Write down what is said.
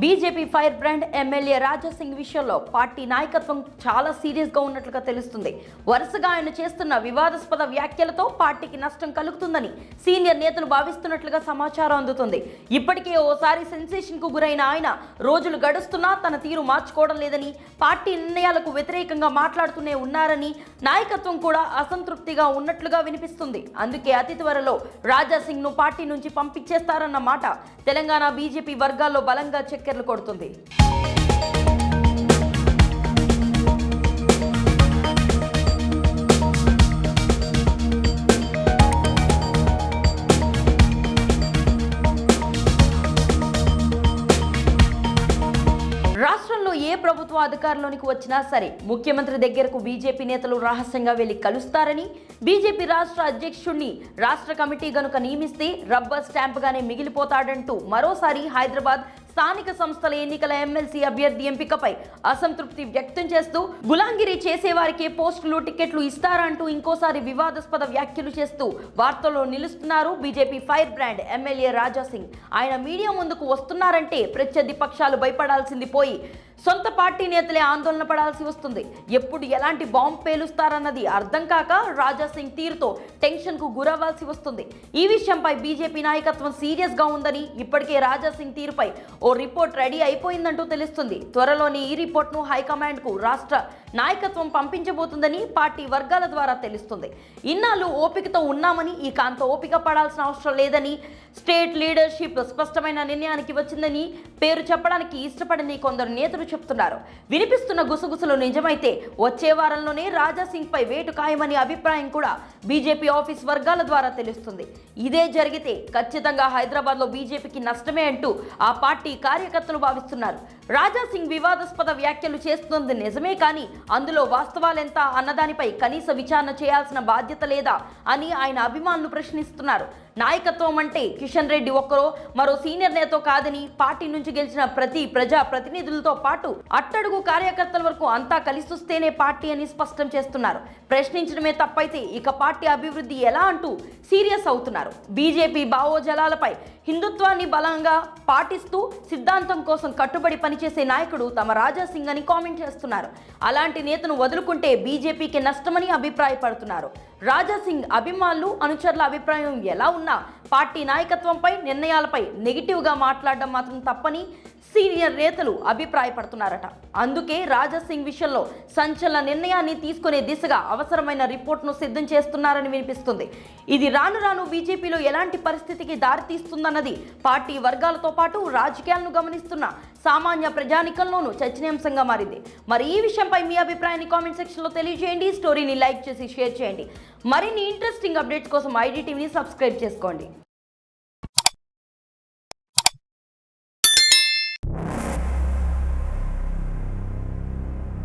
BJP fire brand MLA Raja Singh విషయంలో party నాయకత్వం చాలా సీరియస్గా ఉన్నట్లుగా తెలుస్తుంది. వరుసగా ఆయన చేస్తున్న వివాదాస్పద వ్యాఖ్యలతో పార్టీకి నష్టం కలుగుతుందని సీనియర్ నేతలు భావిస్తున్నట్లుగా సమాచారం అందుతుంది. ఇప్పటికే ఓసారి సెన్సేషన్కు గురైన ఆయన రోజులు గడుస్తున్నా తన తీరు మార్చుకోవడం లేదని పార్టీ నిర్ణయాలకు వ్యతిరేకంగా మాట్లాడుతూనే ఉన్నారని నాయకత్వం కూడా అసంతృప్తిగా ఉన్నట్లుగా వినిపిస్తుంది. అందుకే అతి త్వరలో రాజా సింగ్ను పార్టీ నుంచి పంపించేస్తారన్న మాట తెలంగాణ బీజేపీ వర్గాల్లో బలంగా చెక్ చక్కెర్లు కొడుతుంది. రాష్ట్రంలో ఏ ప్రభుత్వ అధికారంలోనికి వచ్చినా సరే ముఖ్యమంత్రి దగ్గరకు బీజేపీ నేతలు రహస్యంగా వెళ్ళి కలుస్తారని బీజేపీ రాష్ట్ర అధ్యక్షుడిని రాష్ట్ర కమిటీ గనుక నియమిస్తే రబ్బర్ స్టాంప్గానే మిగిలిపోతాడంటూ మరోసారి హైదరాబాద్ స్థానిక సంస్థల ఎన్నికల ఎమ్మెల్సీ అభ్యర్థి ఎంపికపై అసంతృప్తి వ్యక్తం చేస్తూ గులాంగిరి చేసేవారికే పోస్టులు టికెట్లు ఇస్తారంటూ ఇంకోసారి వివాదాస్పద వ్యాఖ్యలు చేస్తూ వార్తల్లో నిలుస్తున్నారు BJP fire brand MLA Raja Singh ఆయన మీడియా ముందుకు వస్తున్నారంటే ప్రత్యర్థి పక్షాలు భయపడాల్సింది పోయి సొంత పార్టీ నేతలే ఆందోళన పడాల్సి వస్తుంది. ఎప్పుడు ఎలాంటి బాంబు పేలుస్తారన్నది అర్థం కాక రాజా సింగ్ తీరుతో టెన్షన్కు గురవ్వాల్సి వస్తుంది. ఈ విషయంపై బీజేపీ నాయకత్వం సీరియస్గా ఉందని ఇప్పటికే రాజా సింగ్ తీరుపై ఓ రిపోర్ట్ రెడీ అయిపోయిందంటూ తెలుస్తుంది. త్వరలోనే ఈ రిపోర్ట్ను హైకమాండ్కు రాష్ట్ర నాయకత్వం పంపించబోతుందని పార్టీ వర్గాల ద్వారా తెలుస్తుంది. ఇన్నాళ్ళు ఓపికతో ఉన్నామని ఇక అంత ఓపిక పడాల్సిన అవసరం లేదని స్టేట్ లీడర్షిప్ స్పష్టమైన నిర్ణయానికి వచ్చిందని పేరు చెప్పడానికి ఇష్టపడని కొందరు నేతలు చెప్తున్నారు. వినిపిస్తున్న గుసగుసలు నిజమైతే వచ్చే వారంలోనే రాజా పై వేటు ఖాయమనే అభిప్రాయం కూడా బీజేపీ ఆఫీస్ వర్గాల ద్వారా తెలుస్తుంది. ఇదే జరిగితే ఖచ్చితంగా హైదరాబాద్లో బీజేపీకి నష్టమే అంటూ ఆ పార్టీ కార్యకర్తలు భావిస్తున్నారు. రాజా సింగ్ వివాదాస్పద వ్యాఖ్యలు చేస్తుంది నిజమే కానీ అందులో వాస్తవాలెంత అన్నదానిపై కనీస విచారణ చేయాల్సిన బాధ్యత లేదా అని ఆయన అభిమానులు ప్రశ్నిస్తున్నారు. నాయకత్వం అంటే కిషన్ రెడ్డి ఒక్కరో మరో సీనియర్ నేతో కాదని పార్టీ నుంచి గెలిచిన ప్రతి ప్రజా ప్రతినిధులతో పాటు అట్టడుగు కార్యకర్తల వరకు అంతా కలిసొస్తేనే పార్టీ అని స్పష్టం చేస్తున్నారు. ప్రశ్నించడమే తప్పైతే ఇక పార్టీ అభివృద్ధి ఎలా అంటూ సీరియస్ అవుతున్నారు. బీజేపీ భావోజలాలపై హిందుత్వాన్ని బలంగా పాటిస్తూ సిద్ధాంతం కోసం కట్టుబడి పని పనిచేసే నాయకుడు తమ రాజా సింగ్ అని కామెంట్ చేస్తున్నారు. అలాంటి నేతను వదులుకుంటే బీజేపీకి నష్టమని అభిప్రాయపడుతున్నారు. రాజా సింగ్ అభిమానులు అనుచరుల అభిప్రాయం ఎలా ఉన్నా పార్టీ నాయకత్వంపై నిర్ణయాలపై నెగిటివ్గా మాట్లాడడం మాత్రం తప్పని సీనియర్ నేతలు అభిప్రాయపడుతున్నారట. అందుకే రాజా సింగ్ విషయంలో సంచలన నిర్ణయాన్ని తీసుకునే దిశగా అవసరమైన రిపోర్ట్ను సిద్ధం చేస్తున్నారని వినిపిస్తుంది. ఇది రాను రాను బీజేపీలో ఎలాంటి పరిస్థితికి దారితీస్తుందన్నది పార్టీ వర్గాలతో పాటు రాజకీయాలను గమనిస్తున్న సామాన్య ప్రజానికంలోనూ చర్చనీయాంశంగా మారింది. మరి ఈ విషయంపై మీ అభిప్రాయాన్ని కామెంట్ సెక్షన్లో తెలియజేయండి. స్టోరీని లైక్ చేసి షేర్ చేయండి. మరిన్ని ఇంట్రెస్టింగ్ అప్డేట్స్ కోసం ఐడి టీవీని సబ్స్క్రైబ్ చేసుకోండి.